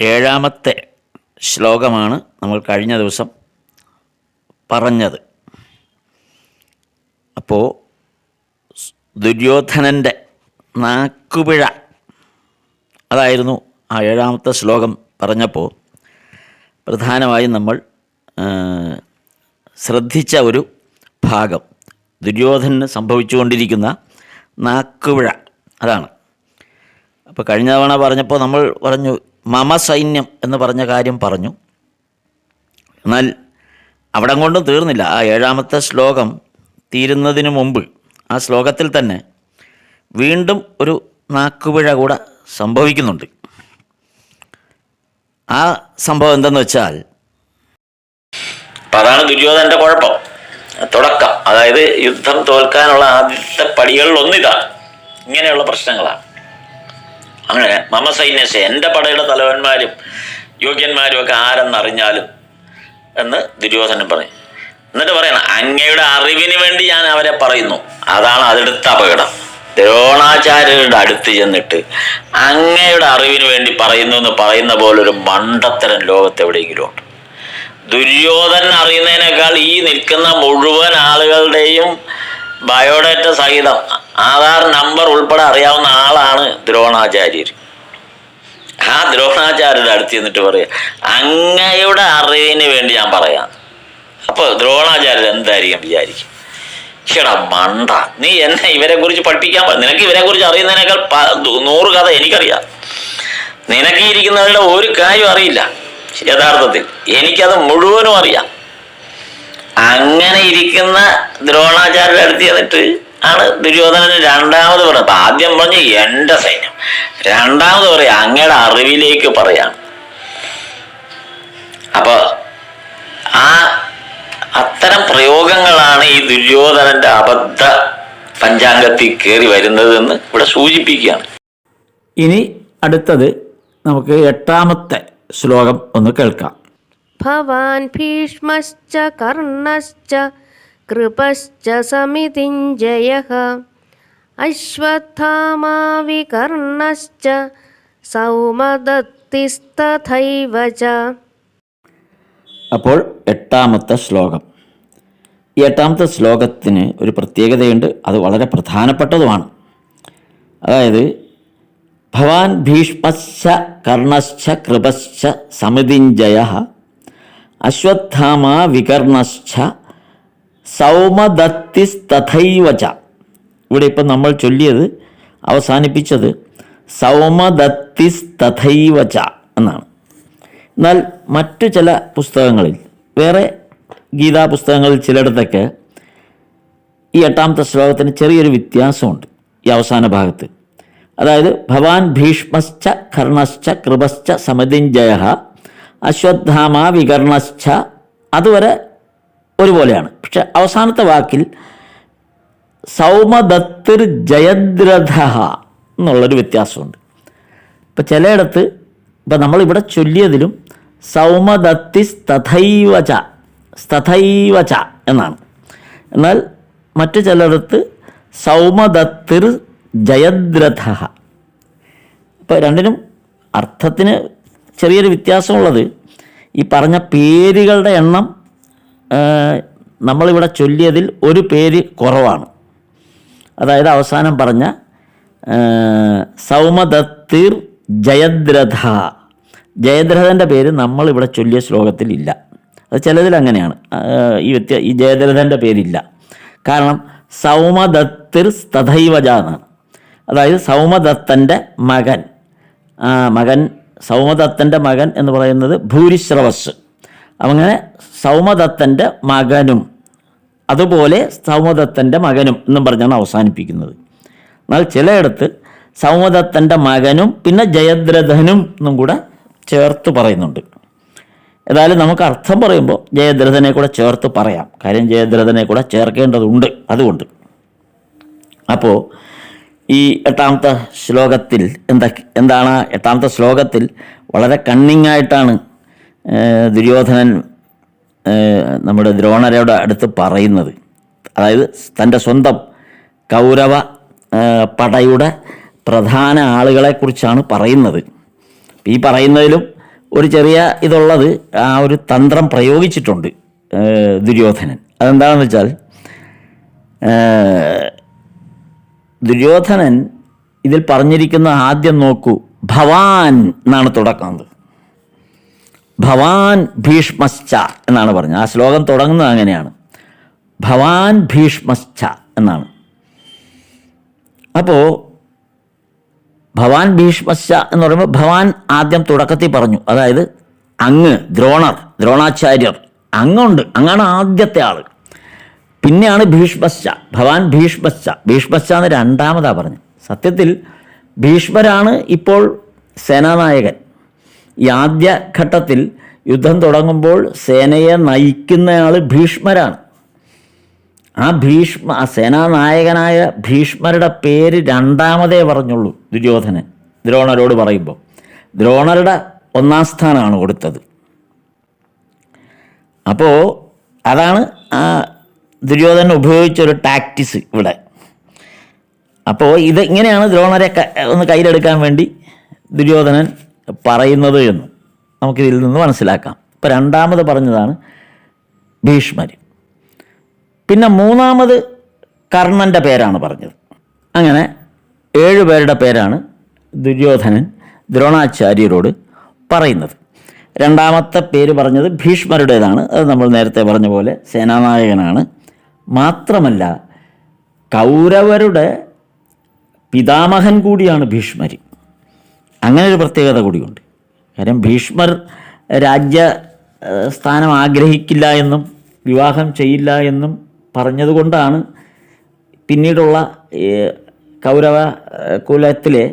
ഏഴാമത്തെ ശ്ലോകമാണ് നമ്മൾ കഴിഞ്ഞ ദിവസം പറഞ്ഞത്. അപ്പോൾ ദുര്യോധനന്റെ നാക്കുപിഴ അതായിരുന്നു ആ ഏഴാമത്തെ ശ്ലോകം പറഞ്ഞപ്പോൾ പ്രധാനമായും നമ്മൾ ശ്രദ്ധിച്ച ഒരു ഭാഗം. ദുര്യോധനന് സംഭവിച്ചുകൊണ്ടിരിക്കുന്ന നാക്കുപിഴ അതാണ്. അപ്പോൾ കഴിഞ്ഞ തവണ പറഞ്ഞപ്പോൾ നമ്മൾ പറഞ്ഞു മമ സൈന്യം എന്ന് പറഞ്ഞ കാര്യം പറഞ്ഞു. എന്നാൽ അവിടെ കൊണ്ടും തീർന്നില്ല. ആ ഏഴാമത്തെ ശ്ലോകം തീരുന്നതിന് മുമ്പ് ആ ശ്ലോകത്തിൽ തന്നെ വീണ്ടും ഒരു നാക്കുപിഴ കൂടെ സംഭവിക്കുന്നുണ്ട്. ആ സംഭവം എന്തെന്ന് വെച്ചാൽ അതാണ് ദുര്യോധനന്റെ കുഴപ്പം. തുടക്കം. അതായത് യുദ്ധം തോൽക്കാനുള്ള ആദ്യത്തെ പടികളിൽ ഒന്നിതാണ്. ഇങ്ങനെയുള്ള പ്രശ്നങ്ങളാണ്. അങ്ങനെ മമ സൈന്യസ് എന്റെ പടയുടെ തലവന്മാരും യോഗ്യന്മാരും ഒക്കെ ആരെന്നറിഞ്ഞാലും എന്ന് ദുര്യോധനൻ പറയും. എന്നിട്ട് പറയണം അങ്ങയുടെ അറിവിന് വേണ്ടി ഞാൻ അവരെ പറയുന്നു. അതാണ് അതെടുത്ത അപകടം. ദ്രോണാചാര്യരുടെ അടുത്ത് ചെന്നിട്ട് അങ്ങയുടെ അറിവിന് വേണ്ടി പറയുന്നു എന്ന് പറയുന്ന പോലൊരു മണ്ടത്തരം ലോകത്ത് എവിടെയെങ്കിലും ഉണ്ട്. ദുര്യോധനൻ അറിയുന്നതിനേക്കാൾ ഈ നിൽക്കുന്ന മുഴുവൻ ആളുകളുടെയും ബയോഡേറ്റ സഹിതം ആധാർ നമ്പർ ഉൾപ്പെടെ അറിയാവുന്ന ആളാണ് ദ്രോണാചാര്യർ. ആ ദ്രോണാചാര്യരുടെ അടുത്ത് ചെന്നിട്ട് പറയുക അങ്ങയുടെ അറിവിന് വേണ്ടി ഞാൻ പറയാം. അപ്പോൾ ദ്രോണാചാര്യർ എന്തായിരിക്കും വിചാരിക്കും? ചേടാ മണ്ട നീ എന്നെ ഇവരെ കുറിച്ച് പഠിപ്പിക്കാൻ നിനക്ക് ഇവരെ കുറിച്ച് അറിയുന്നതിനേക്കാൾ നൂറ് കഥ എനിക്കറിയാം. നിനക്ക് ഇരിക്കുന്നവരുടെ ഒരു കാര്യം അറിയില്ല. യഥാർത്ഥത്തിൽ എനിക്കത് മുഴുവനും അറിയാം. അങ്ങനെ ഇരിക്കുന്ന ദ്രോണാചാര്യരുടെ അടുത്ത് ചെന്നിട്ട് ആണ് ദുര്യോധനന് രണ്ടാമത് പറയുന്നത് ആദ്യം പറഞ്ഞു എന്റെ സൈന്യം. രണ്ടാമത് പറയാ അങ്ങയുടെ അറിവിലേക്ക് പറയാം അപ്പൊ ആ അത്തരം പ്രയോഗങ്ങളാണ് ഈ ദുര്യോധനന്റെ അബദ്ധ പഞ്ചാംഗത്തിൽ കയറി വരുന്നതെന്ന് ഇവിടെ സൂചിപ്പിക്കുകയാണ്. ഇനി അടുത്തത് നമുക്ക് എട്ടാമത്തെ ശ്ലോകം ഒന്ന് കേൾക്കാം. ഭവാൻ ഭീഷ്മശ്ച കർണശ്ച കൃപശ്ച സമിതിഞ്ജയ അശ്വത്ഥാമാവികർണശ്ച സൗമദത്തിസ്തഥൈവ അപ്പോൾ എട്ടാമത്തെ ശ്ലോകം. ഈ എട്ടാമത്തെ ശ്ലോകത്തിന് ഒരു പ്രത്യേകതയുണ്ട് അത് വളരെ പ്രധാനപ്പെട്ടതുമാണ്. അതായത് ഭവാൻ ഭീഷ്മശ്ച കർണശ്ച കൃപശ്ച സമിതിഞ്ജയ അശ്വത്ഥാമ വികർണശ്ച സൗമദത്തിസ്തഥൈവ ച ഇവിടെ ഇപ്പം നമ്മൾ ചൊല്ലിയത് അവസാനിപ്പിച്ചത് സൗമദത്തിസ്തഥൈവ ച എന്നാണ്. എന്നാൽ മറ്റു ചില പുസ്തകങ്ങളിൽ വേറെ ഗീതാ പുസ്തകങ്ങളിൽ ചിലയിടത്തൊക്കെ ഈ എട്ടാമത്തെ ശ്ലോകത്തിന് ചെറിയൊരു വ്യത്യാസമുണ്ട് ഈ അവസാന ഭാഗത്ത്. അതായത് ഭവാൻ ഭീഷ്മശ്ച കർണശ്ച കൃപശ്ച സമതിഞ്ജയ അശ്വത്ഥാമ വികർണശ്ച അതുവരെ ഒരുപോലെയാണ്. പക്ഷെ അവസാനത്തെ വാക്കിൽ സൗമദത്തിർ ജയദ്രഥ എന്നുള്ളൊരു വ്യത്യാസമുണ്ട്. ഇപ്പം ചിലയിടത്ത് ഇപ്പം നമ്മളിവിടെ ചൊല്ലിയതിലും സൗമദത്തി സ്തഥൈവച സ്തഥൈവച എന്നാണ്. എന്നാൽ മറ്റു ചിലയിടത്ത് സൗമദത്തിർ ജയദ്രഥ. ഇപ്പോൾ രണ്ടിനും അർത്ഥത്തിന് ചെറിയൊരു വ്യത്യാസമുള്ളത്. ഈ പറഞ്ഞ പേരുകളുടെ എണ്ണം നമ്മളിവിടെ ചൊല്ലിയതിൽ ഒരു പേര് കുറവാണ്. അതായത് അവസാനം പറഞ്ഞ സൗമദത്തിർ ജയദ്രഥ. ജയദ്രഥന്റെ പേര് നമ്മളിവിടെ ചൊല്ലിയ ശ്ലോകത്തിൽ ഇല്ല. അത് ചിലതിൽ അങ്ങനെയാണ്. ഈ വ്യത്യ ഈ ജയദ്രഥന്റെ പേരില്ല. കാരണം സൗമദത്തിർ തഥൈവജ എന്നാണ് അതായത് സൗമദത്തന്റെ മകൻ. മകൻ സൗമദത്തന്റെ മകൻ എന്ന് പറയുന്നത് ഭൂരിശ്രവസ്. അങ്ങനെ സൗമദത്തന്റെ മകനും അതുപോലെ സൗമദത്തന്റെ മകനും എന്നും പറഞ്ഞാണ് അവസാനിപ്പിക്കുന്നത്. എന്നാൽ ചിലയിടത്ത് സൗമദത്തന്റെ മകനും പിന്നെ ജയദ്രഥനും എന്നും കൂടെ ചേർത്ത് പറയുന്നുണ്ട്. ഏതായാലും നമുക്ക് അർത്ഥം പറയുമ്പോൾ ജയദ്രഥനെ കൂടെ ചേർത്ത് പറയാം. കാര്യം ജയദ്രഥനെ കൂടെ ചേർക്കേണ്ടതുണ്ട് അതുകൊണ്ട്. അപ്പോൾ ഈ എട്ടാമത്തെ ശ്ലോകത്തിൽ എന്താ എന്താണ് എട്ടാമത്തെ ശ്ലോകത്തിൽ വളരെ കണ്ണിങ്ങായിട്ടാണ് ദുര്യോധനൻ നമ്മുടെ ദ്രോണരയുടെ അടുത്ത് പറയുന്നത്. അതായത് തന്റെ സ്വന്തം കൗരവ പടയുടെ പ്രധാന ആളുകളെക്കുറിച്ചാണ് പറയുന്നത്. ഈ പറയുന്നതിലും ഒരു ചെറിയ ഇതുള്ളത് ആ ഒരു തന്ത്രം പ്രയോഗിച്ചിട്ടുണ്ട് ദുര്യോധനൻ. അതെന്താണെന്ന് വെച്ചാൽ ദുര്യോധനൻ ഇതിൽ പറഞ്ഞിരിക്കുന്ന ആദ്യം നോക്കൂ. ഭവാൻ എന്നാണ് തുടക്കുന്നത് ഭവാൻ ഭീഷ്മശ്ച എന്നാണ് പറഞ്ഞത്. ആ ശ്ലോകം തുടങ്ങുന്നത് അങ്ങനെയാണ്. ഭവാൻ ഭീഷ്മശ്ച എന്നാണ്. അപ്പോൾ ഭവാൻ ഭീഷ്മശ്ച എന്ന് പറയുമ്പോൾ ഭവാൻ ആദ്യം തുടക്കത്തിൽ പറഞ്ഞു. അതായത് അങ്ങ് ദ്രോണർ ദ്രോണാചാര്യർ. അങ്ങുണ്ട്. അങ്ങാണ് ആദ്യത്തെ ആൾ പിന്നെയാണ് ഭീഷ്മശ്ച. ഭവാൻ ഭീഷ്മശ്ച. ഭീഷ്മശ്ച എന്ന് രണ്ടാമതാ പറഞ്ഞു സത്യത്തിൽ ഭീഷ്മരാണ് ഇപ്പോൾ സേനാനായകൻ. ഈ ആദ്യ ഘട്ടത്തിൽ യുദ്ധം തുടങ്ങുമ്പോൾ സേനയെ നയിക്കുന്നയാൾ ഭീഷ്മരാണ്. ആ ഭീഷ്മ ആ സേനാനായകനായ ഭീഷ്മരുടെ പേര് രണ്ടാമതേ പറഞ്ഞുള്ളൂ ദുര്യോധനൻ. ദ്രോണരോട് പറയുമ്പോൾ. ദ്രോണരുടെ ഒന്നാം സ്ഥാനമാണ് കൊടുത്തത്. അപ്പോൾ അതാണ് ആ ദുര്യോധനൻ ഉപയോഗിച്ചൊരു ടാക്ടിസ് ഇവിടെ. അപ്പോൾ ഇത് ഇങ്ങനെയാണ് ദ്രോണരെ ഒന്ന് കയ്യിലെടുക്കാൻ വേണ്ടി ദുര്യോധനൻ പറയുന്നത് എന്ന് നമുക്കിതിൽ നിന്ന് മനസ്സിലാക്കാം. ഇപ്പോൾ രണ്ടാമത് പറഞ്ഞതാണ് ഭീഷ്മർ. പിന്നെ മൂന്നാമത് കർണന്റെ പേരാണ് പറഞ്ഞത്. അങ്ങനെ ഏഴ് പേരുടെ പേരാണ് ദുര്യോധനൻ ദ്രോണാചാര്യരോട് പറയുന്നത്. രണ്ടാമത്തെ പേര് പറഞ്ഞത് ഭീഷ്മരുടേതാണ്. അത് നമ്മൾ നേരത്തെ പറഞ്ഞ പോലെ സേനാനായകനാണ്. മാത്രമല്ല കൗരവരുടെ പിതാമഹൻ കൂടിയാണ് ഭീഷ്മർ അങ്ങനെ ഒരു പ്രത്യേകത കൂടിയുണ്ട്. കാര്യം ഭീഷ്മർ രാജ്യ സ്ഥാനം ആഗ്രഹിക്കില്ല എന്നും വിവാഹം ചെയ്യില്ല എന്നും പറഞ്ഞതുകൊണ്ടാണ് പിന്നീടുള്ള കൗരവ കുലത്തിലെ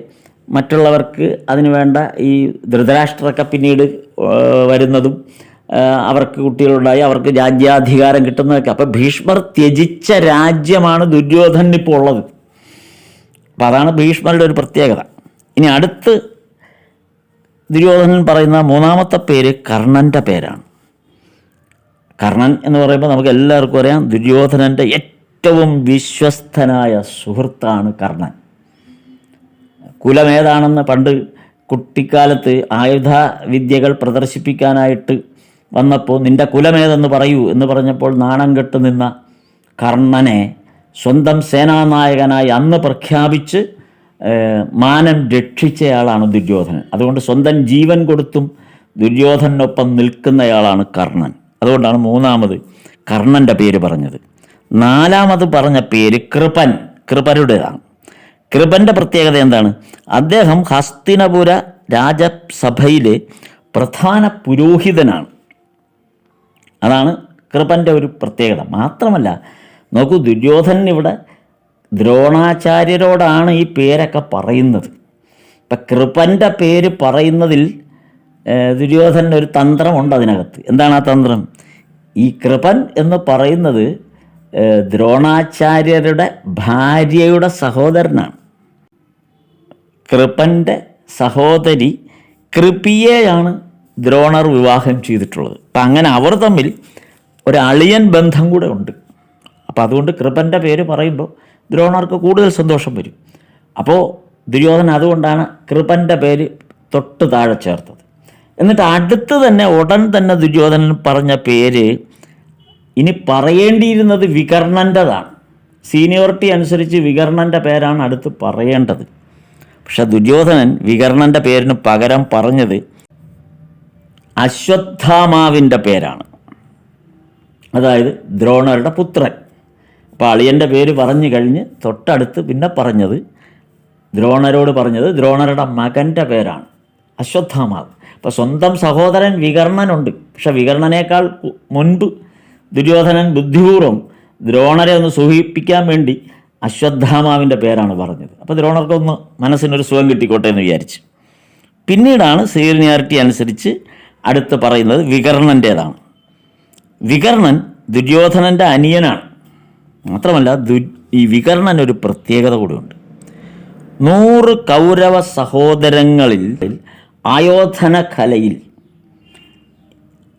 മറ്റുള്ളവർക്ക് അതിനു വേണ്ട ഈ ധൃതരാഷ്ട്രമൊക്കെ പിന്നീട് വരുന്നതും അവർക്ക് കുട്ടികളുണ്ടായി അവർക്ക് രാജ്യാധികാരം കിട്ടുന്നതൊക്കെ. അപ്പം ഭീഷ്മർ ത്യജിച്ച രാജ്യമാണ് ദുര്യോധനൻ ഇപ്പോൾ ഉള്ളത്. അപ്പം അതാണ് ഭീഷ്മരുടെ ഒരു പ്രത്യേകത. ഇനി അടുത്ത് ദുര്യോധനൻ പറയുന്ന മൂന്നാമത്തെ പേര് കർണന്റെ പേരാണ്. കർണൻ എന്ന് പറയുമ്പോൾ നമുക്ക് എല്ലാവർക്കും അറിയാം ദുര്യോധനന്റെ ഏറ്റവും വിശ്വസ്തനായ സുഹൃത്താണ് കർണൻ. കുലമേതാണെന്ന് പണ്ട് കുട്ടിക്കാലത്ത് ആയുധ വിദ്യകൾ പ്രദർശിപ്പിക്കാനായിട്ട് വന്നപ്പോൾ നിന്റെ കുലമേതെന്ന് പറയൂ എന്ന് പറഞ്ഞപ്പോൾ നാണം കെട്ട് നിന്ന കർണനെ സ്വന്തം സേനാനായകനായി അന്ന് പ്രഖ്യാപിച്ച് മാനം രക്ഷിച്ചയാളാണ് ദുര്യോധനൻ. അതുകൊണ്ട് സ്വന്തം ജീവൻ കൊടുത്തും ദുര്യോധനൊപ്പം നിൽക്കുന്നയാളാണ് കർണൻ. അതുകൊണ്ടാണ് മൂന്നാമത് കർണന്റെ പേര് പറഞ്ഞത്. നാലാമത് പറഞ്ഞ പേര് കൃപൻ കൃപരുടേതാണ്. കൃപന്റെ പ്രത്യേകത എന്താണ്? അദ്ദേഹം ഹസ്തിനപുര രാജസഭയിലെ പ്രധാന പുരോഹിതനാണ്. അതാണ് കൃപന്റെ ഒരു പ്രത്യേകത. മാത്രമല്ല നോക്കൂ ദുര്യോധനൻ ഇവിടെ ദ്രോണാചാര്യരോടാണ് ഈ പേരൊക്കെ പറയുന്നത്. ഇപ്പം കൃപന്റെ പേര് പറയുന്നതിൽ ദുര്യോധനൻ ഒരു തന്ത്രമുണ്ട് അതിനകത്ത്. എന്താണ് ആ തന്ത്രം? ഈ കൃപൻ എന്ന് പറയുന്നത് ദ്രോണാചാര്യരുടെ ഭാര്യയുടെ സഹോദരനാണ്. കൃപന്റെ സഹോദരി കൃപിയെയാണ് ദ്രോണർ വിവാഹം ചെയ്തിട്ടുള്ളത്. അപ്പം അങ്ങനെ അവർ തമ്മിൽ ഒരു അളിയൻ ബന്ധം കൂടെ ഉണ്ട്. അപ്പോൾ അതുകൊണ്ട് കൃപന്റെ പേര് പറയുമ്പോൾ ദ്രോണർക്ക് കൂടുതൽ സന്തോഷം വരും. അപ്പോൾ ദുര്യോധന അതുകൊണ്ടാണ് കൃപന്റെ പേര് തൊട്ട് താഴെ ചേർത്തത്. എന്നിട്ട് അടുത്ത് തന്നെ ഉടൻ തന്നെ ദുര്യോധനൻ പറഞ്ഞ പേര് ഇനി പറയേണ്ടിയിരുന്നത് വികർണന്റെതാണ് സീനിയോറിറ്റി അനുസരിച്ച് വികർണന്റെ പേരാണ് അടുത്ത് പറയേണ്ടത്. പക്ഷേ ദുര്യോധനൻ വികർണന്റെ പേരിന് പകരം പറഞ്ഞത് അശ്വത്ഥാമാവിന്റെ പേരാണ്. അതായത് ദ്രോണരുടെ പുത്രൻ. അപ്പോൾ അളിയന്റെ പേര് പറഞ്ഞു കഴിഞ്ഞ് തൊട്ടടുത്ത് പിന്നെ പറഞ്ഞത് ദ്രോണരോട് പറഞ്ഞത് ദ്രോണരുടെ മകന്റെ പേരാണ്. അശ്വത്ഥാമാവ്. അപ്പോൾ സ്വന്തം സഹോദരൻ വികർണനുണ്ട്. പക്ഷെ വികർണനേക്കാൾ മുൻപ് ദുര്യോധനൻ ബുദ്ധിപൂർവം ദ്രോണരെ ഒന്ന് സൂഹിപ്പിക്കാൻ വേണ്ടി അശ്വത്ഥാമാവിന്റെ പേരാണ് പറഞ്ഞത്. അപ്പോൾ ദ്രോണർക്കൊന്ന് മനസ്സിനൊരു സുഖം കിട്ടിക്കോട്ടെ എന്ന് വിചാരിച്ചു. പിന്നീടാണ് സീനിയാരിറ്റി അനുസരിച്ച് അടുത്ത് പറയുന്നത് വികർണന്റേതാണ്. വികർണൻ ദുര്യോധനന്റെ അനിയനാണ്. മാത്രമല്ല ദു ഈ വികർണൻ ഒരു പ്രത്യേകത കൂടിയുണ്ട്. നൂറ് കൗരവ സഹോദരങ്ങളിൽ ആയോധന കലയിൽ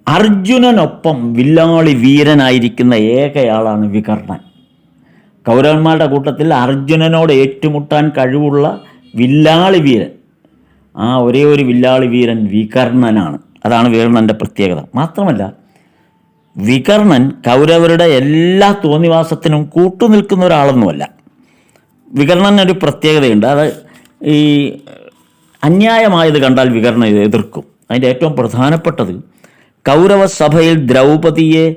അർജുനനൊപ്പം വില്ലാളി വീരനായിരിക്കുന്ന ഏകയാളാണ് വികർണൻ. കൗരവന്മാരുടെ കൂട്ടത്തിൽ അർജുനനോട് ഏറ്റുമുട്ടാൻ കഴിവുള്ള വില്ലാളി വീരൻ. ആ ഒരേ ഒരു വില്ലാളി വീരൻ വികർണനാണ്. അതാണ് വികർണന്റെ പ്രത്യേകത. മാത്രമല്ല വികർണൻ കൗരവരുടെ എല്ലാ തോന്നിവാസത്തിനും കൂട്ടുനിൽക്കുന്ന ഒരാളൊന്നുമല്ല. വികർണനൊരു പ്രത്യേകതയുണ്ട്. അത് ഈ അന്യായമായത് കണ്ടാൽ വികർണൻ എതിർക്കും. അതിന്റെ ഏറ്റവും പ്രധാനപ്പെട്ടത് കൗരവ സഭയിൽ ദ്രൗപതിയെ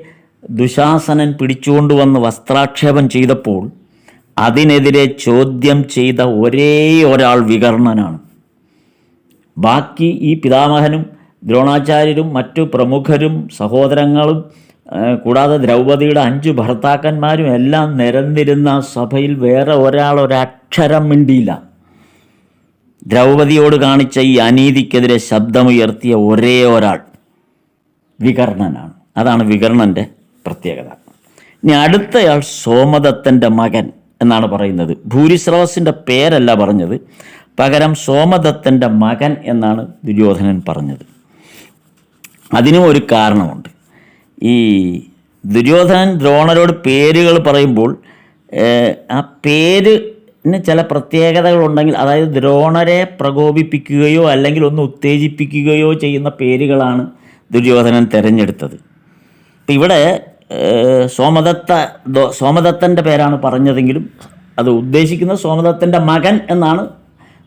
ദുശാസനൻ പിടിച്ചുകൊണ്ടുവന്ന് വസ്ത്രാക്ഷേപം ചെയ്തപ്പോൾ അതിനെതിരെ ചോദ്യം ചെയ്ത ഒരേ ഒരാൾ വികർണനാണ്. ബാക്കി ഈ പിതാമഹനും ദ്രോണാചാര്യരും മറ്റു പ്രമുഖരും സഹോദരങ്ങളും കൂടാതെ ദ്രൗപതിയുടെ അഞ്ച് ഭർത്താക്കന്മാരും എല്ലാം നിരന്നിരുന്ന സഭയിൽ വേറെ ഒരാൾ ഒരക്ഷരം മിണ്ടിയില്ല. ദ്രൗപതിയോട് കാണിച്ച ഈ അനീതിക്കെതിരെ ശബ്ദമുയർത്തിയ ഒരേ ഒരാൾ വികർണനാണ്. അതാണ് വികർണന്റെ പ്രത്യേകത. ഇനി അടുത്തയാൾ സോമദത്തന്റെ മകൻ എന്നാണ് പറയുന്നത്. ഭൂരിശ്രവസിന്റെ പേരല്ല പറഞ്ഞത്. പകരം സോമദത്തന്റെ മകൻ എന്നാണ് ദുര്യോധനൻ പറഞ്ഞത്. അതിനും ഒരു കാരണമുണ്ട്. ഈ ദുര്യോധനൻ ദ്രോണരോട് പേരുകൾ പറയുമ്പോൾ ആ പേരിന് ചില പ്രത്യേകതകളുണ്ടെങ്കിൽ അതായത് ദ്രോണരെ പ്രകോപിപ്പിക്കുകയോ അല്ലെങ്കിൽ ഒന്ന് ഉത്തേജിപ്പിക്കുകയോ ചെയ്യുന്ന പേരുകളാണ് ദുര്യോധനൻ തിരഞ്ഞെടുത്തത്. ഇപ്പം ഇവിടെ സോമദത്ത സോമദത്തന്റെ പേരാണ് പറഞ്ഞതെങ്കിലും അത് ഉദ്ദേശിക്കുന്നത് സോമദത്തന്റെ മകൻ എന്നാണ്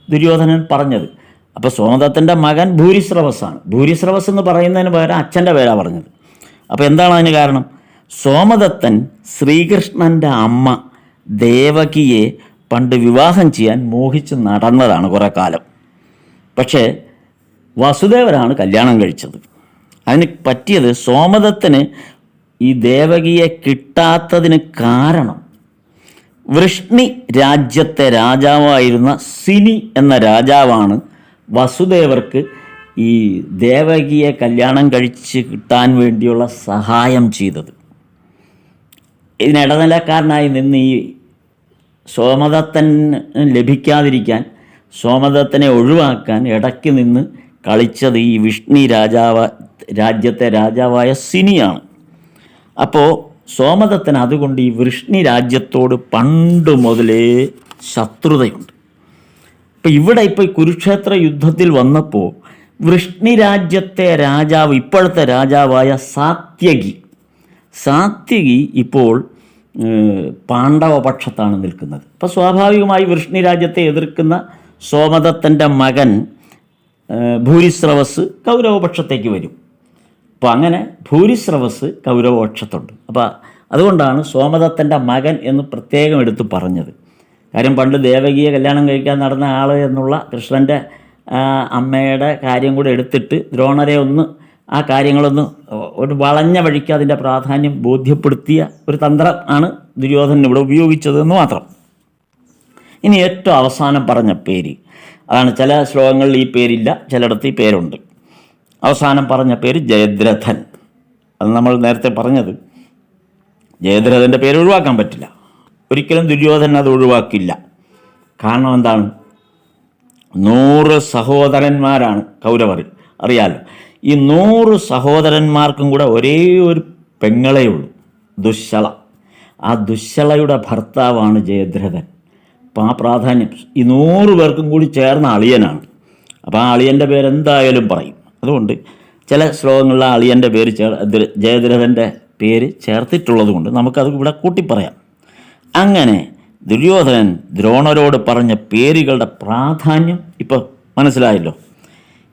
ദുര്യോധനൻ പറഞ്ഞത്. അപ്പോൾ സോമദത്തന്റെ മകൻ ഭൂരിശ്രവസാണ്. ഭൂരിശ്രവസ് എന്ന് പറയുന്നതിന് പകരം അച്ഛന്റെ പേരാണ് പറഞ്ഞത്. അപ്പോൾ എന്താണ് അതിന് കാരണം? സോമദത്തൻ ശ്രീകൃഷ്ണന്റെ അമ്മ ദേവകിയെ പണ്ട് വിവാഹം ചെയ്യാൻ മോഹിച്ച് നടന്നതാണ് കുറേ കാലം. പക്ഷേ വസുദേവനാണ് കല്യാണം കഴിച്ചത്. അതിന് പറ്റിയത് സോമദത്തന് ഈ ദേവകിയെ കിട്ടാത്തതിന് കാരണം വൃഷ്ണി രാജ്യത്തെ രാജാവായിരുന്ന സിനി എന്ന രാജാവാണ് വസുദേവർക്ക് ഈ ദേവകിയെ കല്യാണം കഴിച്ച് കിട്ടാൻ വേണ്ടിയുള്ള സഹായം ചെയ്തത്. ഇതിനിടനിലക്കാരനായി നിന്ന് ഈ സോമദത്തൻ ലഭിക്കാതിരിക്കാൻ സോമദത്തനെ ഒഴിവാക്കാൻ ഇടയ്ക്ക് നിന്ന് കളിച്ചത് ഈ വിഷ്ണി രാജാവ രാജ്യത്തെ രാജാവായ സിനിയാണ്. അപ്പോൾ സോമദത്തൻ അതുകൊണ്ട് ഈ വൃഷ്ണി രാജ്യത്തോട് പണ്ട് മുതലേ ശത്രുതയുണ്ട്. ഇപ്പം ഇവിടെ ഇപ്പോൾ കുരുക്ഷേത്ര യുദ്ധത്തിൽ വന്നപ്പോൾ വൃഷ്ണി രാജ്യത്തെ രാജാവ് ഇപ്പോഴത്തെ രാജാവായ സാത്യകി. സാത്യകി ഇപ്പോൾ പാണ്ഡവപക്ഷത്താണ് നിൽക്കുന്നത്. അപ്പോൾ സ്വാഭാവികമായി വൃഷ്ണി രാജ്യത്തെ എതിർക്കുന്ന സോമദത്തന്റെ മകൻ ഭൂരിശ്രവസ് കൗരവപക്ഷത്തേക്ക് വരും. അപ്പോൾ അങ്ങനെ ഭൂരിശ്രവസ് കൗരവപക്ഷത്തുണ്ട്. അപ്പോൾ അതുകൊണ്ടാണ് സോമദത്തന്റെ മകൻ എന്ന് പ്രത്യേകം എടുത്ത് പറഞ്ഞത്. കാര്യം പണ്ട് ദേവകിയെ കല്യാണം കഴിക്കാൻ നടന്ന ആൾ എന്നുള്ള കൃഷ്ണന്റെ അമ്മയുടെ കാര്യം കൂടെ എടുത്തിട്ട് ദ്രോണരെ ഒന്ന് ആ കാര്യങ്ങളൊന്ന് ഒരു വളഞ്ഞ വഴിക്ക് അതിന്റെ പ്രാധാന്യം ബോധ്യപ്പെടുത്തിയ ഒരു തന്ത്രം ആണ് ദുര്യോധനൻ ഇവിടെ ഉപയോഗിച്ചതെന്ന് മാത്രം. ഇനി ഏറ്റവും അവസാനം പറഞ്ഞ പേര്. അതാണ് ചില ശ്ലോകങ്ങളിൽ ഈ പേരില്ല ചിലയിടത്ത് ഈ പേരുണ്ട്. അവസാനം പറഞ്ഞ പേര് ജയദ്രഥൻ. അത് നമ്മൾ നേരത്തെ പറഞ്ഞത്. ജയദ്രഥന്റെ പേര് ഒഴിവാക്കാൻ പറ്റില്ല. ഒരിക്കലും ദുര്യോധനൻ അത് ഒഴിവാക്കില്ല കാരണം എന്താണ്? നൂറ് സഹോദരന്മാരാണ് കൗരവർ. അറിയാലോ ഈ നൂറ് സഹോദരന്മാർക്കും കൂടെ ഒരേ ഒരു പെങ്ങളേ ഉള്ളൂ ദുശ്ശള. ആ ദുശ്ശളയുടെ ഭർത്താവാണ് ജയദ്രഥൻ അപ്പം ആ പ്രാധാന്യം ഈ നൂറ് പേർക്കും കൂടി ചേർന്ന അളിയനാണ്. അപ്പോൾ ആ അളിയന്റെ പേരെന്തായാലും പറയും. അതുകൊണ്ട് ചില ശ്ലോകങ്ങളിൽ ആ അളിയന്റെ പേര് ചേർ ജയദ്രഥന്റെ പേര് ചേർത്തിട്ടുള്ളത് കൊണ്ട് നമുക്കത് ഇവിടെ കൂട്ടിപ്പറയാം. അങ്ങനെ ദുര്യോധനൻ ദ്രോണരോട് പറഞ്ഞ പേരുകളുടെ പ്രാധാന്യം ഇപ്പോൾ മനസ്സിലായല്ലോ.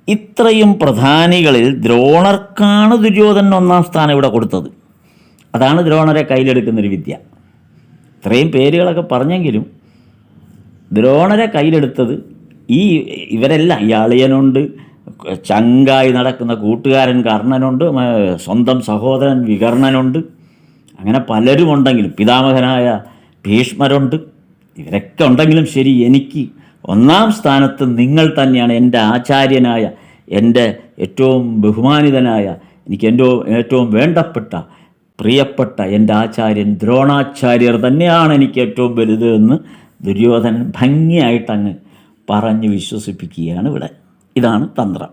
ഇത്രയും പ്രധാനികളിൽ ദ്രോണർക്കാണ് ദുര്യോധനൻ ഒന്നാം സ്ഥാനം ഇവിടെ കൊടുത്തത്. അതാണ് ദ്രോണരെ കയ്യിലെടുക്കുന്നൊരു വിദ്യ. ഇത്രയും പേരുകളൊക്കെ പറഞ്ഞെങ്കിലും ദ്രോണരെ കയ്യിലെടുത്തത് ഈ ഇവരെല്ലാം ഈ അളിയനുണ്ട് ചങ്കായി നടക്കുന്ന കൂട്ടുകാരൻ കർണനുണ്ട് സ്വന്തം സഹോദരൻ വികർണനുണ്ട്. അങ്ങനെ പലരും ഉണ്ടെങ്കിലും പിതാമഹനായ ഭീഷ്മരുണ്ട്. ഇവരൊക്കെ ഉണ്ടെങ്കിലും ശരി എനിക്ക് ഒന്നാം സ്ഥാനത്ത് നിങ്ങൾ തന്നെയാണ് എന്റെ ആചാര്യനായ എന്റെ ഏറ്റവും ബഹുമാനിതനായ എനിക്ക് എന്റെ ഏറ്റവും വേണ്ടപ്പെട്ട പ്രിയപ്പെട്ട എന്റെ ആചാര്യൻ ദ്രോണാചാര്യർ തന്നെയാണ് എനിക്ക് ഏറ്റവും വലുത് എന്ന് ദുര്യോധനൻ ഭംഗിയായിട്ടങ്ങ് പറഞ്ഞ് വിശ്വസിപ്പിക്കുകയാണ് ഇവിടെ. ഇതാണ് തന്ത്രം.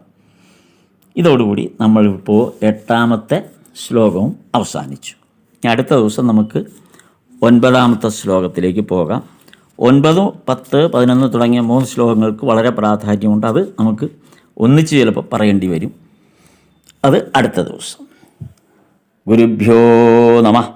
ഇതോടുകൂടി നമ്മളിപ്പോൾ എട്ടാമത്തെ ശ്ലോകവും അവസാനിച്ചു. അടുത്ത ദിവസം നമുക്ക് ഒൻപതാമത്തെ ശ്ലോകത്തിലേക്ക് പോകാം. ഒൻപത് പത്ത് പതിനൊന്ന് തുടങ്ങിയ മൂന്ന് ശ്ലോകങ്ങൾക്ക് വളരെ പ്രാധാന്യമുണ്ട്. അത് നമുക്ക് ഒന്നിച്ച് ചിലപ്പോൾ പറയേണ്ടി വരും. അത് അടുത്ത ദിവസം. ഗുരുഭ്യോ നമ.